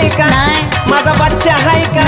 हाय का? माझा बच्चा हाय का?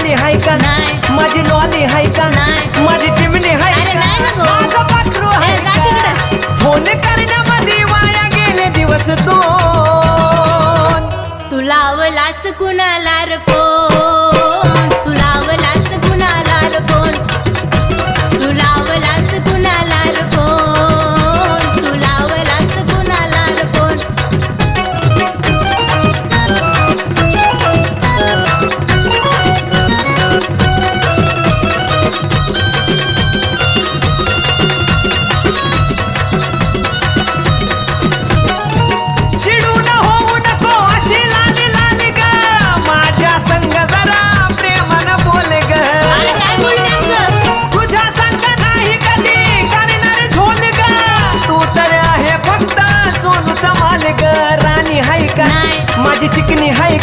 चिमणी हाय का? नाही. माझी लॉली हाय का? नाही. माझी चिमणी हाय का? ना भाऊ. माझं पाखरू हाय ए, जा का? वाया गेले दिवस दोन. तुला आवलास कुणाला रपो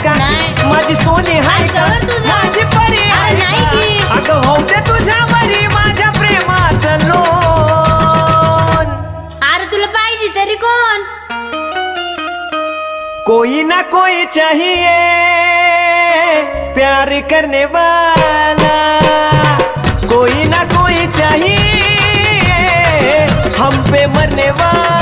गाठी माझी सोने हाय का? माझी परी हाय का? अगं होऊ ते तुझ्या मरी माझ्या प्रेमाचं लोन. अरे तुला पाहिजे तरी कोण? कोई ना कोई चाहिए प्यार करने वाला. कोई ना कोई चाहिए हम पे मरने वाला.